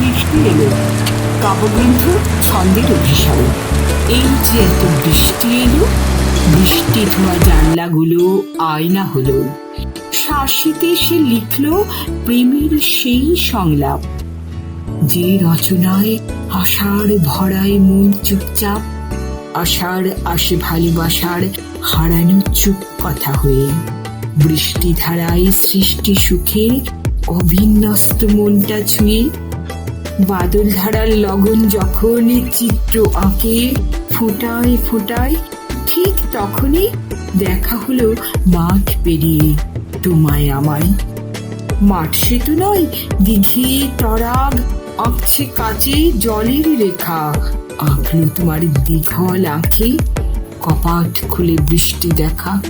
বৃষ্টি এলো। কাব্যগ্রন্থ ছন্দের অভিসারে। এই যে এত বৃষ্টি এলো, বৃষ্টি ধোয়া জানলাগুলো আয়না হলো। শাসিতে সে লিখল প্রেমের সেই সংলাপ। যে রচনায় আশার ভরায় মন চুপচাপ আশার আসে ভালোবাসার হারানো চুপ কথা হয়ে। বৃষ্টি ধারায় সৃষ্টি সুখে অবিন্যস্ত মনটা ছুঁয়ে বাদল ধারার লগন যখন চিত্র আঁকে, ফোটায় ফোটায়, ঠিক তখনই দেখা হলো মাঠ পেরিয়ে, তোমায় আমায়। মাঠ সেতু নয়, দিঘি, তরাগ, আঁকছে কাচে জলের রেখা। আঁকলো তোমার দীঘল আঁখে, কপাট খুলে বৃষ্টি দেখা।